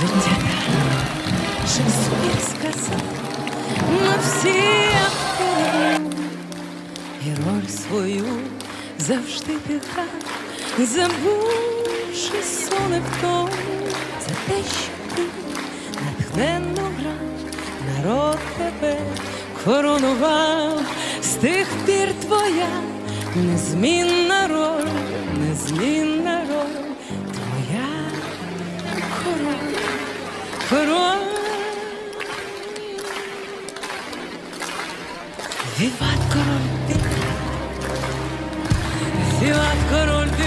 життя. Шекспір сказав, на всі актори і роль свою завжди піхав, забувши соне в тому, за те, що ти натхненно грав, народ тебе коронував, з тих пір твоя незмінна роль, король, віват король, віват король.